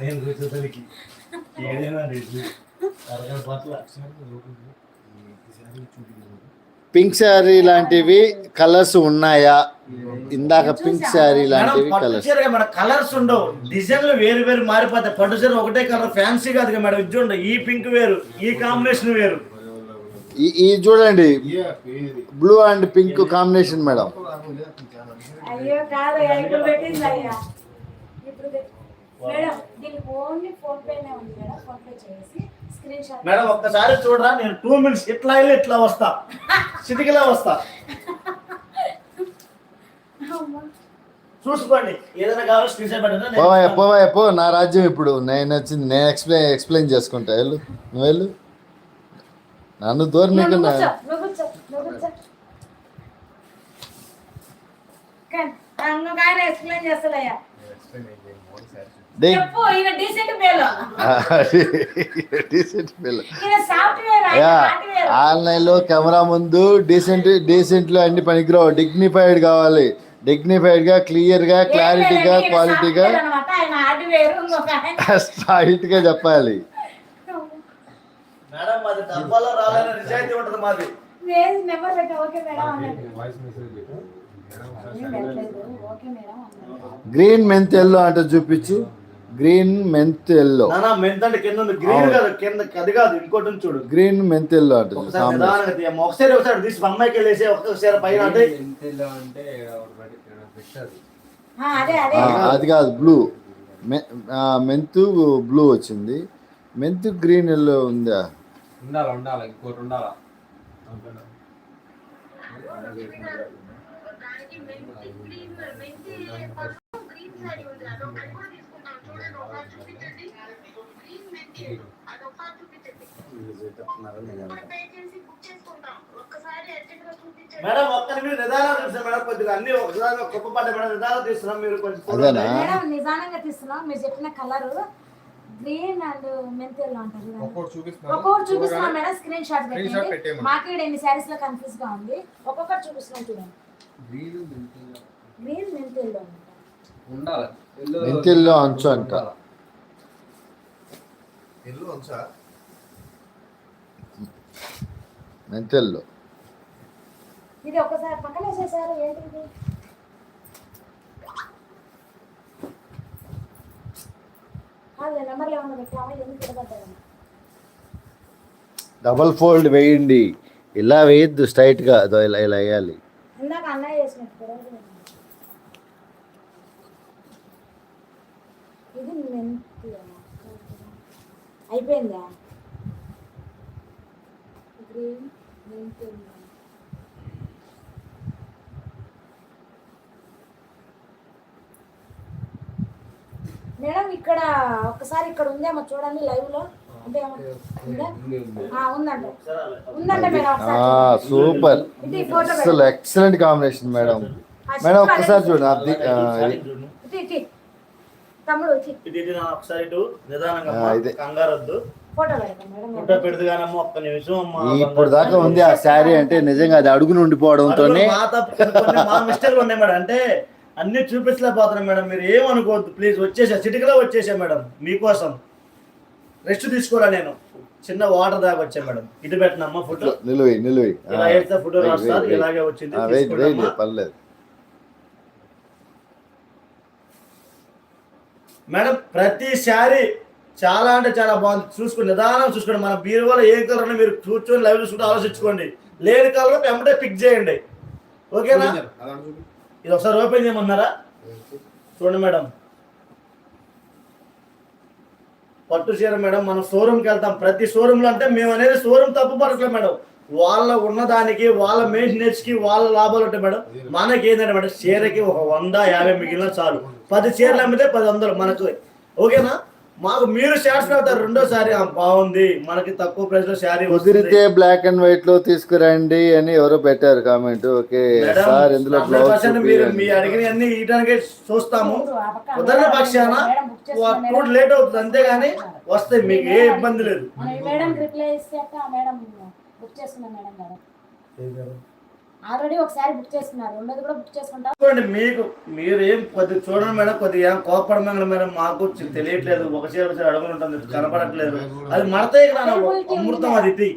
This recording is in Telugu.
నేను కూర్చోడానికి ఏదైనా అరగంట పట్ల పింక్ శారీ లాంటివి కలర్స్ ఉన్నాయా? ఇందాక పింక్ శారీ లాంటివి కలర్స్. మేడం కలర్స్ ఉండవు. డిజైన్లు వేరు వేరు మారిపోతాయి. పట్టు చీర ఒకటే కలర్ ఫ్యాన్సీ కాదు కదా మేడం. ఇది చూడండి ఈ పింక్ వేరు ఈ కాంబినేషన్ వేరు. ఈ- ఈ చూడండి blue and pink combination madam. Madam దీనికి ఓన్లీ ఫోన్ పేనే ఉంది మేడం. ఫోన్ పే చేసి స్క్రీన్ షాట్ మేడం ఒక్కసారి చూడరా నేను టూ మినిట్స్ ఇట్లా వెళ్ళి ఇట్లా వస్తా. సిటికిలా వస్తా. చూసుకోండి ఏదైనా కావాలి స్క్రీన్ షాట్ పెట్టండి. ఇస్తాను. పోవయ్య పో నా రాజ్యం ఇప్పుడు. నేను వచ్చింది నేను ఎక్స్ప్లెయిన్ ఎక్స్ప్లెయిన్ చేసుకుంటా. వెళ్ళు నువ్వు వెళ్ళు. నన్ను దూరం నువ్వు నీకు కూర్చో నువ్వు కూర్చో నువ్వు కూర్చో. కానీ, ఆ, ఇంకొక ఆయన ఎక్స్ప్లెయిన్ చేస్తాడయ్యా చెప్పు ఈయన డీసెంట్ మేలు డీసెంట్ పిల్ల ఈయన సాఫ్ట్వేర్ ఆయన అయ్యా హార్డ్వేర్ ఆన్లైన్లో కెమెరా ముందు డీసెంట్ డీసెంట్లో అన్ని పనికిరావు. డిగ్నిఫైడ్ కావాలి. డిగ్నిఫైడ్గా క్లియర్గా. క్లారిటీగా క్వాలిటీగా అనమాట ఆయన హార్డ్వేర్ ఇంకొక ఆయన స్ట్రైట్గా చెప్పాలి. మేడం మాది డబ్బాలో రావాలని నిజాయితీ ఉంటుంది మాది. వేసి నెంబర్ గ్రీన్ మెంత్ ఎల్లో అంటే చూపించు. గ్రీన్ మెంత్ ఎల్లో మెంత్ అంటే కింద ఉంది. గ్రీన్. కాదు కింద అది కాదు ఇంకోటి చూడు. గ్రీన్ మెంత్ ఎల్లో అంటే ఒకసారి. ఒకసారి తీసి అమ్మాయికి వెళ్ళేసి ఒకసారి పైన అంటే అంటే పెట్టారు? ఆ, అదే అదే. అది కాదు బ్లూ. మెంతు బ్లూ వచ్చింది. మెంత్ గ్రీన్ ఎల్లో ఉందా? ఉండాలా ఉండాలా ఇంకోటి ఉండాలా? మేడం ఒక్క నిమిషం నిదానం చూస్తాం మేడం కొద్దిగా అన్ని ఒకసారి గొప్ప పడ్డ మేడం నిదానం తీస్తున్నాం మీరు కొంచెం అదేనా? మేడం నిదానంగా తీస్తున్నాం మీరు చెప్పిన కలర్ గ్రీన్ అండ్ మెంతెల్లో అంటారు. ఒక్కొక్కటి చూపిస్తున్నా మేడం స్క్రీన్ షాట్ పెట్టండి పెట్టేయమను. మాకు ఈడ ఎన్ని శారీస్లో కన్ఫ్యూజ్గా ఉంది ఒక్కొక్కటి చూపిస్తున్నాం చూడండి మెంతెల్లో ఉండాలి. మెంతిల్లో అంచు అంట. ఎల్లు అంచా? మెంత్ ఎల్లో ఇది ఒక్కసారి పక్కన వేసేసారు డబల్ ఫోల్డ్ వేయండి. ఇలా వేయద్దు స్ట్రైట్గా అదో ఇలా ఇలా వేయాలి. ఇందాక అన్నయ్య చేసినట్టు. ఇది మెంతి అయిపోయిందా? గ్రీన్ మెంతి మేడం ఇక్కడ ఒకసారి ఇక్కడ ఉందేమో చూడండి లైవ్ సూపర్. అసలు. Excellent combination madam. మేడం. ఒక్కసారి చూడండి అది ఇప్పుడు దాకా ఉంది ఆ శారీ అంటే నిజంగా అది అడుగును ఉండిపోవడంతోనే అంటే అన్ని చూపించలేకపోతున్నాం మేడం. మీరు ఏమనుకోవద్దు. ప్లీజ్ వచ్చేసా చిటికలో వచ్చేసా మేడం. మీకోసం. రెస్ట్ తీసుకోరా నేను? చిన్న వాటర్ దాకా వచ్చా మేడం. ఇటు పెట్టినమ్మా ఫోటో. నిలువి నిలువి ఇలా వేస్తే ఫోటో రాస్తారు? ఇలాగే వచ్చింది వెయిట్ వెయిట్ తీసుకోండమ్మా. పర్లేదు. మేడం ప్రతి శారీ చాలా అంటే చాలా బాగుంది. చూసుకోండి నిదానం చూసుకోండి. మన బీరువాలో ఏ కలర్ ఉన్నా మీరు కూర్చొని లైవ్ చూసుకుంటే ఆలోచించుకోండి. లేని కలర్ వెంబడే పిక్ చేయండి. ఓకేనా? ఇది ఒకసారి ఓపెన్ చేయమన్నారా చూడండి మేడం. పట్టు చీర మేడం మనం షోరూమ్కి వెళ్తాం. ప్రతి షోరూంలో అంటే మేము అనేది షోరూమ్ తప్పు పడట్లేదు మేడం. వాళ్ళ ఉన్నదానికి వాళ్ళ మెయింటెనెన్స్కి వాళ్ళ లాభాలు ఉంటాయి మేడం. మనకి ఏంటంటే మేడం చీరకి ఒక వంద యాభై మిగిలిన చాలు. పది చీరలు అమ్మితే పది వందలు మనకు. ఓకేనా? మాకు మీరు సాటిస్ఫై అవుతారు రెండోసారి "ఆ, బాగుంది. మనకి తక్కువ ప్రైస్లో శారీ కుదిరితే బ్లాక్ అండ్ వైట్లో తీసుకురండి అని ఎవరో పెట్టారు కామెంట్ ఓకే సార్ ఇందులో బ్లౌజ్ మీరు మీ అడిగిన అన్ని ఇయటానికి చూస్తాము కుదరని పక్షాన టూ లేట్ అవుతుంది. అంతేగాని వస్తాయి మీకు ఏ ఇబ్బంది లేదు. మేడం రిప్లై ఇస్తే మేడం బుక్ చేస్తున్నా మేడం గారు? ఆల్రెడీ ఒకసారి బుక్ చేసుకున్నారు. రెండోది కూడా బుక్ చేసుకుంటాం. చూడండి మీకు మీరు ఏం కొద్దిగా చూడండి మేడం కొద్దిగా ఏం కోపడమే మేడం మాకు తెలియట్లేదు. ఒక చీర ఒక చీర అడుగులు ఉంటుంది కనపడట్లేదు. అది మడతాయి కదా అమృతం అది ఇది.